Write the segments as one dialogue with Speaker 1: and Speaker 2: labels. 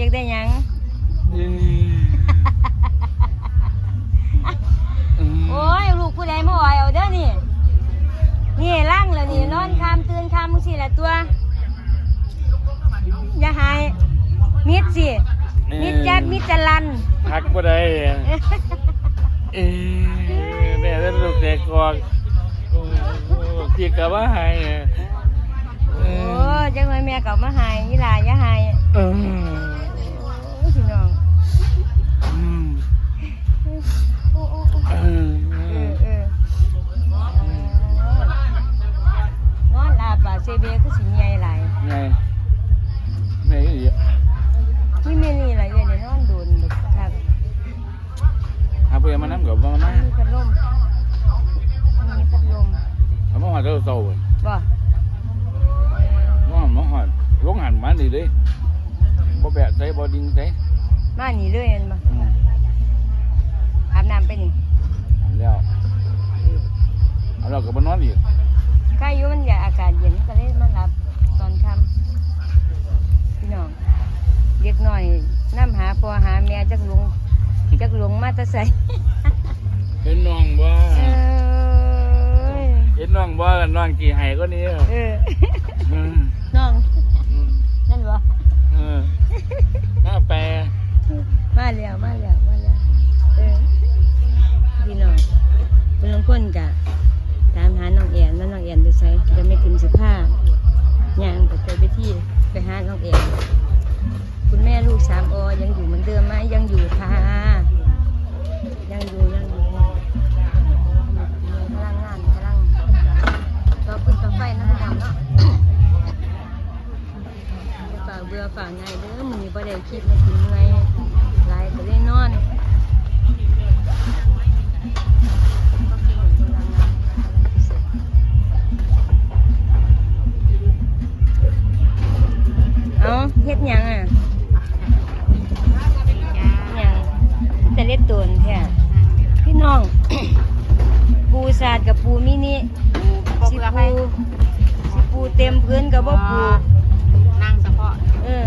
Speaker 1: อยากได้หยังโอ้ยลูกผู้ใดมาอ่อยเอาเด้อนี่ นี่ร่างแล้วนี่นอนคามตื่นคามมึงสิละตัว อย่าหายมิดสิมิดจัดมิดจะลัน
Speaker 2: พักบ่ได้เอ้แม่เป็นลูกเด็กกอกพี่ก็ว่าให้
Speaker 1: โอ้จังเลยแม่ก็มาหายนี่ล่ะอย่าหาย
Speaker 2: เอามาหอดเจ้าโซ่
Speaker 1: บ่
Speaker 2: ว่ามาหอดลงหันมาดีเลยบ่แบะใจบ่ดิ่งใจ
Speaker 1: มานี่เลยเห็นบ่
Speaker 2: อืม
Speaker 1: อาบน้ำไปนี่
Speaker 2: อันแล้วเอาเราก็บ่นอนอีก
Speaker 1: ใครอยู่มันอยากอากาศเย็นก็เลยมาหลับตอนค่ำพี่น้องเด็กน้อยน้ำหาพ่อหาแม่จักหลวงจักหลวงมาแตะใส่
Speaker 2: เห็นน้องบ่
Speaker 1: เอ้ย
Speaker 2: เห็นน้องบ่กันน้องกี่ไห้ก็นี้
Speaker 1: เออ
Speaker 2: อืม
Speaker 1: น้อง
Speaker 2: อืม
Speaker 1: นั่นบ่
Speaker 2: เออหน้าแปร
Speaker 1: มาแล้วมาแล้วมาแล้วเออพี่น้องเป็นลางคนกะตามหาน้องแอนว่าน้องแอนไปใส่จะไม่ถึงสิบห้าย่างไปไปที่ไปหาน้องแอนคุณแม่ลูกสามอยังอยู่เหมือนเดิมไหมยังอยู่ คิดมากินเมื่อยหลายก็เลยนอนก็คือเอาเศษเอเฮ็ดยังอะยังแต่เล็ดโดนแท้พี่น้อง ปูสาดกับปูมินิสิปูสิปูเต็มพื้นกับบ่ปู
Speaker 3: นั่งเฉพาะ
Speaker 1: เออ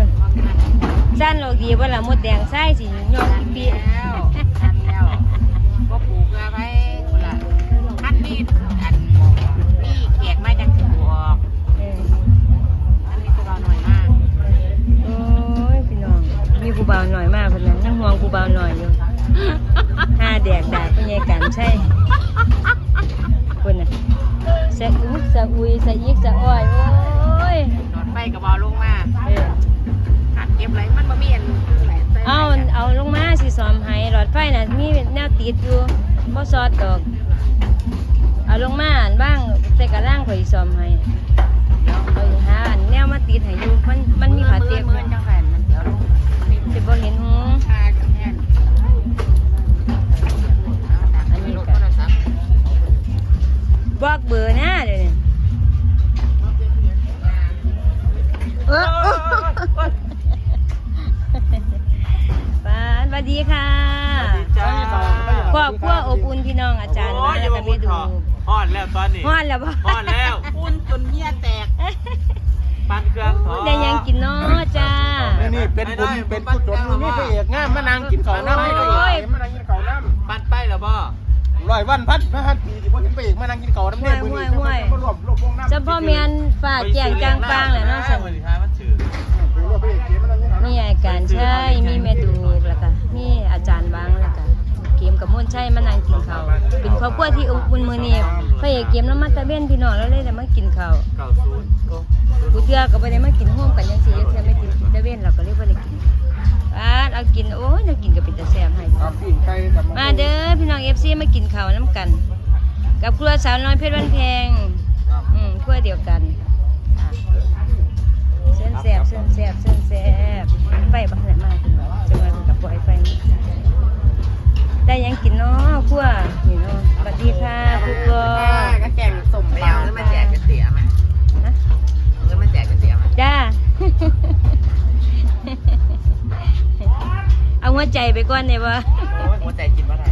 Speaker 1: สั้นเราดีว่าละมดแดงไส้สิยอดอีปี
Speaker 3: แล้วทันแล้วก็ปลูกเอาไว้คนละขั้นนี้อันนี่แขกไม่จังสิบออก
Speaker 1: อั
Speaker 3: นนี้ตัวเราหน่อยมาก
Speaker 1: โอ้ยพี่น้องมีกูเบาหน่อยมากคนนั้นนั่งห่วงกูเบาหน่อยอยู่ห้าแดกดาเป็นไงกันใช่คนน่ะสะอุสะอุยสะยิกสะอ้อยโอ้ย
Speaker 3: นอนไปกับบอลงมา
Speaker 1: เออ
Speaker 3: หัดเก็บไรมันบ่มีอันไหลใส่
Speaker 1: เอาเอาลงมาสิซ้อมให้หลอดไฟน่ะมีแนวติดอยู่บ่ซอดดอกเอาลงมาอันบ้างใส่กระล่างข่อยซ้อมให้เอาอีหาอันแนวมาติดให้อยู่มันมันมีผ้าเตียบ
Speaker 3: เมื่อจังแผ่นมันเดี๋ยวลง
Speaker 1: สิบ่เห็นหู
Speaker 3: ชาจังแผ่นอันนี้โทรศัพท์
Speaker 1: บอกเบอร์นะ พี่น้องอาจารย์มาแล้วก็ไม่ดู
Speaker 2: ฮอดแล้วตอนนี้
Speaker 1: ฮ้อนแล้วบ่
Speaker 2: ฮอดแล้ว
Speaker 3: อุ่นจนเหี้ยแตก
Speaker 2: ปั่นเครื่องถอ
Speaker 1: ได้หยังกินเนาะจ้า
Speaker 4: นี่นี่เป็นบุญเป็นกุศลนี่พระเอกงามมานั่งกินข้าวน้ำให้พระ
Speaker 1: โอ้
Speaker 4: เอยกมานั่งกินข้าวน้
Speaker 2: ปั่นไปแล้วบ่ำ
Speaker 4: ร้อยวันพัดพระฮัตปีที่พ่อเห็นพระเอกมานั่งกินข้าวน้ำเนี่ยมือนี้มารวมรวมวงน้ำ
Speaker 1: เฉพาะแม่นฝากแจงจางปางแหละเนาะสั่น
Speaker 2: มื้อนี้ท้ายมันถือ
Speaker 4: รวมพระเอกเกมมานั่งกินข้าว
Speaker 1: มีอาการใช่มีแม่ดูแล้วก็มีอาจารย์บาง นใช่มานั่งกินข้าวเป็นครอบครัวที่อบอุ่นมือนี้พระเอกเกมแล้วมาตะเวนพี่น้องแล้วเลยได้มากินข้าว
Speaker 2: เก้าศูนย์โอ้
Speaker 1: กูเทื่อก็บ่ได้มากินร่วมกันจังซี่เทื่อไม่กินตะเวนเราก็เลยบ่าได้กินอาเอากินโอ้ยเรากินก็เป็นตะแซ่บให้
Speaker 4: ครับพี่ไก่กับ
Speaker 1: มาเด้อพี่น้อง FC มากินข้าวนํกัน กับครัวสาวน้อยเพชรวันแพงอืมครัวเดียวกันเส้นแซ่บเส้นแซ่บเส้นแซ่บไฟบ่ขนาดมากจังว่าเพิ่นก็ปล่อยไฟ ได้ยังกินเนาะคั่วนี่เนาะสวัสดีค่ะคุณก
Speaker 3: ก็แกงสมปลาแล้วมาแจกก๋วยเตี๋ยวไหมแล้วมาแจกก๋วยเตี๋ยวไหม
Speaker 1: จ้า เอาหัวใจไปก่อนเนี่
Speaker 3: ยวะหัวใจกินว่าไร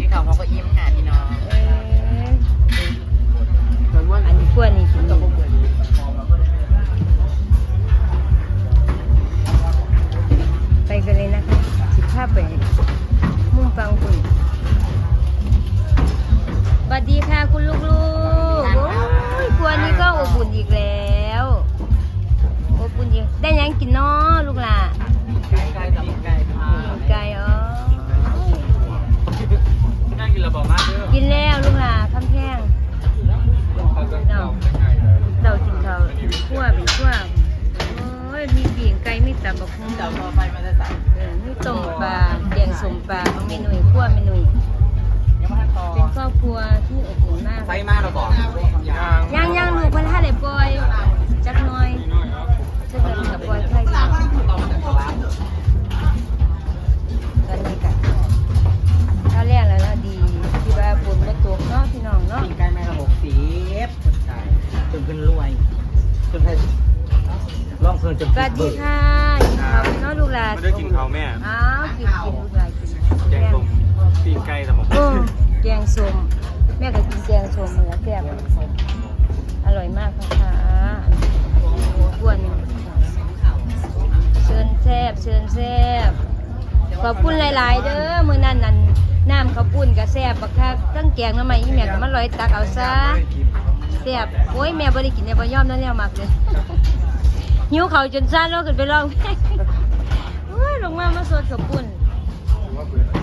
Speaker 3: ที่เขาเขาก็อิ่ม
Speaker 1: ค่ะพี่น้องอันนี้คั่วนี่กิน บบักหุ่ง
Speaker 3: เดี๋ยวพอไปมันจะสั่ง
Speaker 1: เออมีต้มปลาแกงส้มปลาของเมนูคั่วเมนู
Speaker 3: ยังไม่ทันต่อ
Speaker 1: เป็นครอบครัวที่อบอุ่นมาก
Speaker 3: ไฟมาเราบอก
Speaker 1: ย่างย่างลูกเพันธะได้ปล่อยจักหน่อยจะเดินกับปล่อยไข่ดีตอนนี้กันถ้าแรกแล้วเราดีที่ว่าฝนมาตกเนาะพี่น้องเนาะ
Speaker 3: ปีใกล้แม่ระบบสีคนใจจนขึ้นรวยจนให้ลองเพิ่นจน
Speaker 1: สวัสดีค่ะ กินข้าวเนาะลูกหลาน
Speaker 2: ไม่ได้กินข้าวแม่
Speaker 1: อ้าวกินกินลูกหลานกิน
Speaker 2: แกงส้มปีนไก่สมอง
Speaker 1: โอ้แกงส้มแม่ก็กินแกงส้มเหมือนแซ่บอร่อยมากค่ะอ้วนเชิญแซ่บเชิญแซ่บขอบคุณหลาย ๆ เด้อมื้อนั้นนั่นน้ำข้าวปุ้นก็แซ่บบักคักตั้งแกงมาใหม่อีแม่ก็มาลอยตักเอาซะแซ่บโอ้ยแม่บ่ได้กินแม่บ่ยอมนั่นแนวมากเลย หิวเขาวจนซ่านแล้วขึ้นไปร้องเพลงโอ้ยลงมามาสวดข้าวปุ้น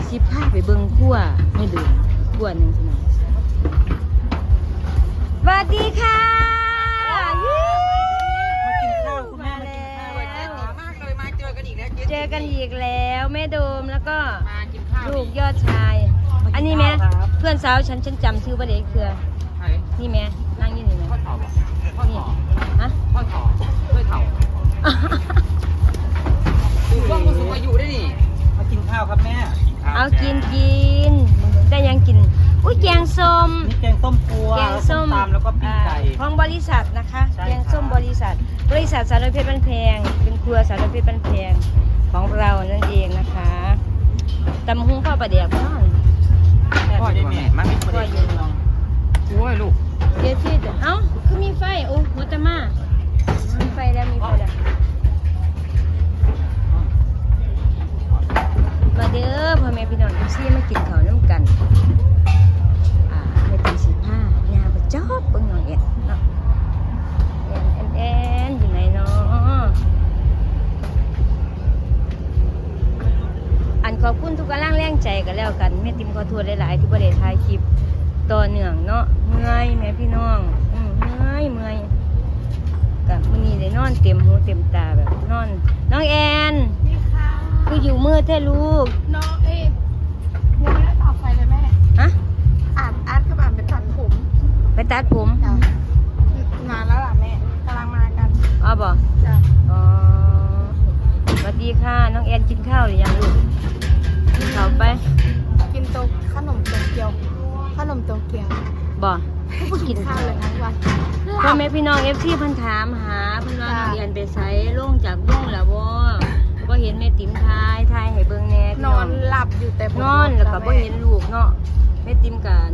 Speaker 1: สิพาไปเบิ่งขั้วไม่ดื่มขั้วหนึ่งใช่ไหมสวัสดีค่ะยี่
Speaker 3: มากินข้าวคุณแม่
Speaker 1: มา
Speaker 3: กินข้าว
Speaker 1: ว
Speaker 3: มากเลยมาเจอกันอีกแล้ว
Speaker 1: เจอกันอีกแล้วแม่โดมแล้วก็
Speaker 3: มากินข้าว
Speaker 1: ลูกยอดชาย อันนี้แม่เพื่อนสาวฉันฉันจำชื่อว่าเด็กคือ
Speaker 3: ใคร
Speaker 1: นี่แม่นั่งอนี่แม่
Speaker 3: สาร
Speaker 1: เพชรบ้านแพง เป็นครัวสารเพชรบ้านแพงของเรานั่นเองนะคะตำหุ้งข้าวปลาแดกพ่อน
Speaker 3: พ่อได้แม่มันไม่
Speaker 1: พ่อ
Speaker 3: ได้
Speaker 1: เย็น
Speaker 3: โอ้ยลูก
Speaker 1: เดี๋ยวที่จะเอ้าคือมีไฟโอ้หัวตะมามีไฟแล้วมีไฟแล้วมาเด้อพ่อแม่พี่น้องทุกซี่มากินข้าวน้ำกัน กันแล้วกันแม่ติมขอโทษหลายๆที่บ่ได้ถ่ายคลิปต่อเนื่องเนาะเมื่อยแม่พี่น้องอืมเมื่อยเมื่อยกับมื้อนี้ได้นอนเต็มหูเต็มตาแบบนอน น้องแอน
Speaker 5: นี่ค่ะ
Speaker 1: คืออยู่มืดแท้ลูก
Speaker 5: น้องเอ๊ะยังไม่ได้ต่อไฟเลยแม่
Speaker 1: ฮะ
Speaker 5: อ่านอาร์ตกับอ่านไปตัดผม
Speaker 1: ไปตัดผม
Speaker 5: จ้ะนานแล้วล่ะแม่กำลังมากัน
Speaker 1: อ๋อบ่
Speaker 5: จ้ะ
Speaker 1: อ๋อสวัสดีค่ะ น้องแอนกินข้าวหรือยังลูก กินข้าวไป
Speaker 5: กินโตขนมโตเกียว ขนมโตเกียว
Speaker 1: บ่กิน
Speaker 5: ข้า
Speaker 1: ข้าวว
Speaker 5: เลยทั้งวัน
Speaker 1: พ่อแม่พี่น้องเอฟซีเพันถามหาเพิ่นว่าน้องแอนไปไสลงจากวงแล้วบ่บ่เห็นแม่ติ๋มทายทายให้เบิ่งแหน่พี่
Speaker 5: น
Speaker 1: น้
Speaker 5: อ
Speaker 1: อง
Speaker 5: นหลับอยู่แต่บ
Speaker 1: นอนแล้วก็
Speaker 5: รถ
Speaker 1: บ่เห็นลูกเนาะแม่ติ๋มกัน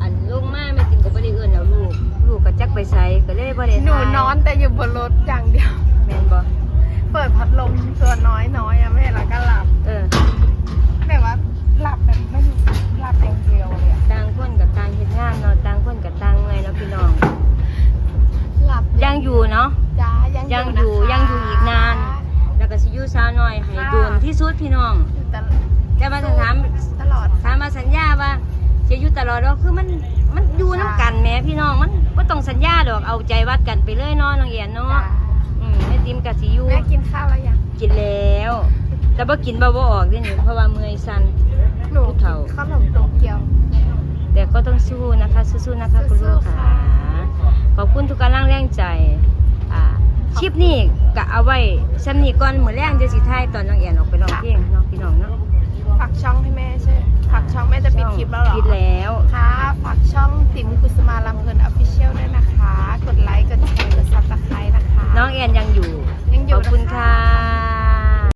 Speaker 1: อันลงมาแม่ติ๋มก็บ่ได้เอิ้นเอาลูก ลูกก็จักไปไสก็เลยบ่ได้
Speaker 5: หนู
Speaker 1: ถ่าย
Speaker 5: นอนแต่อยู่บนรถอย่างเดียว
Speaker 1: แม่นบ่
Speaker 5: เปิดพัดลมตัวน้อยน้อยๆอะแม่แล้วก็หลับ
Speaker 1: เออ พี่น้อง
Speaker 5: อยู่ตล
Speaker 1: แต่ว่าถ้าถาม
Speaker 5: ตลอด
Speaker 1: ถามมาสัญญาว่าจะอยู่ตลอดว่าคือมันมันอยู่น้ำกันแหม่พี่น้องมันบ่ต้องสัญญาดอกเอาใจวัดกันไปเลยเนาะน้องเอียนเนาะ
Speaker 5: จ้า
Speaker 1: อืมแม่ติมก็สิอยู่
Speaker 5: แม่กินข้าวแล้วยัง
Speaker 1: กินแล้ว แต่บ่กินบ่บ่ออกเด้นี่เพราะว่าเมื่อยสั่น
Speaker 5: หนู
Speaker 1: ผู้เฒ่า
Speaker 5: ขนมโตเกียว
Speaker 1: แต่ก็ต้องสู้นะคะสู้ๆนะคะคุณลูกค่ะขอบคุณทุกกำลังแรงใจ อ่าชิปนี้ก็เอาไว้ซ้ำนี้ก่อนมื้อแรงจะสิท้ายตอนน้องเอียนออกไปร้องเพลงเนาะพี่น้องเนาะ
Speaker 5: ฝากช่องให้แม่ใช่ฝากช่องแม่จะปิดคลิปแล้วเหรอ
Speaker 1: ปิดแล้ว
Speaker 5: ค่ะฝากช่องติ๋มกุสมาลำเพลินออฟฟิเชียลด้วยนะคะ กดไลค์กดแชร์กดซับสไครต์นะคะ
Speaker 1: น้องแอนยังอยู่
Speaker 5: ยังอ
Speaker 1: ข
Speaker 5: ยู่
Speaker 1: อบคุณ
Speaker 5: น
Speaker 1: ค่ะ